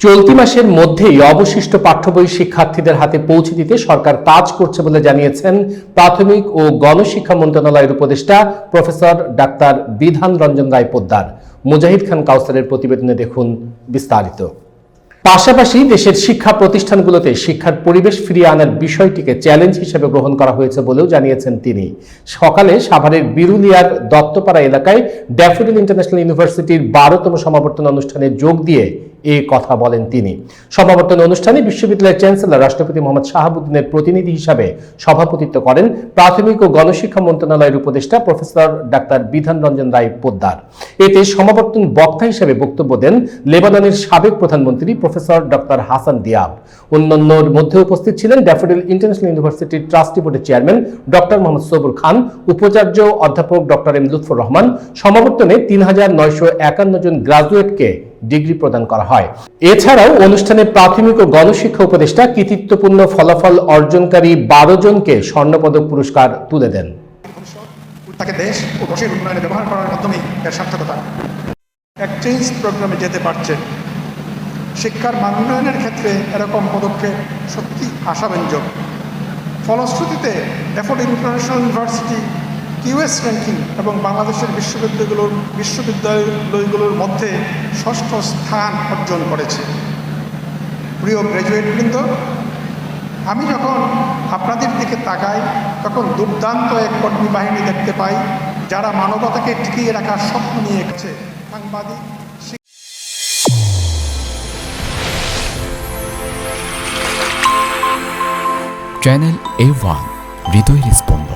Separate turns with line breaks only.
চলতি মাসের মধ্যেই অবশিষ্ট পাঠ্য বই শিক্ষার্থীদের হাতে পৌঁছে দিতে সরকার কাজ করছে বলে জানিয়েছেন প্রাথমিক ও গণশিক্ষা মন্ত্রণালয়ের উপদেষ্টা প্রফেসর ডাক্তার বিধান রঞ্জন রায় পোদ্দার। মুজাহিদ খান কাউসারের প্রতিবেদনে দেখুন বিস্তারিত। পাশাপাশি দেশের শিক্ষা প্রতিষ্ঠানগুলোতে শিক্ষার পরিবেশ ফিরিয়ে আনার বিষয়টিকে চ্যালেঞ্জ হিসেবে গ্রহণ করা হয়েছে বলেও জানিয়েছেন তিনি। সকালে সাভারের বিরুলিয়ার দত্তপাড়া এলাকায় ড্যাফোডিল ইন্টারন্যাশনাল ইউনিভার্সিটির বারোতম সমাবর্তন অনুষ্ঠানে যোগ দিয়ে এ কথা বলেন তিনি। সমাবর্তন অনুষ্ঠানে বিশ্ববিদ্যালয়ের চ্যান্সেলর রাষ্ট্রপতি মোহাম্মদ শাহাবুদ্দিনের প্রতিনিধি হিসাবে সভাপতিত্ব করেন প্রাথমিক ও গণশিক্ষা মন্ত্রণালয়ের উপদেষ্টা প্রফেসর ডাক্তার বিধান রঞ্জন রায় পোদ্দার। এতে সমাবর্তন বক্তা হিসেবে বক্তব্য দেন লেবাননের সাবেক প্রধানমন্ত্রী প্রফেসর ডক্টর হাসান দিয়াব। অন্যান্যর মধ্যে উপস্থিত ছিলেন ড্যাফোডিল ইন্টারন্যাশনাল ইউনিভার্সিটির ট্রাস্টি বোর্ডের চেয়ারম্যান ডক্টর মোহাম্মদ সবুর খান, উপাচার্য অধ্যাপক ডক্টর এম লুৎফর রহমান। সমাবর্তনে তিন হাজার নয়শো একান্ন জন গ্রাজুয়েটকে ডিগ্রি প্রদান করা হয়। এছাড়াও অনুষ্ঠানে প্রাথমিক ও গণশিক্ষা উপদেষ্টা কৃতিত্বপূর্ণ ফলাফল অর্জনকারী বারো জনকে স্বর্ণপদক পুরস্কার তুলে দেন।
তাকে দেশ ও দেশের উন্নয়নে ব্যবহার করার মাধ্যমে এর সার্থকতা। এক্সচেঞ্জ প্রোগ্রামে যেতে পারছে শিক্ষার মান উন্নয়নের ক্ষেত্রে এরকম পদক্ষেপ সত্যি আশাব্যঞ্জক। ফলশ্রুতিতে এফোর্ড ইন্টারন্যাশনাল ইউনিভার্সিটি কিউএস র্যাঙ্কিং এবং বাংলাদেশের বিশ্ববিদ্যালয়গুলোর বিশ্ববিদ্যালয়গুলোর মধ্যে ষষ্ঠ স্থান অর্জন করেছে। প্রিয় গ্র্যাজুয়েটবৃন্দ আমি যখন আপনাদের দিকে তাকাই, তখন দুর্দান্ত এক কর্মী বাহিনী দেখতে পাই, যারা মানবতাকে টিকিয়ে রাখার স্বপ্ন নিয়ে গেছে সাংবাদিক
চ্যানেল এ ওয়ান হৃদয়ের স্পন্দন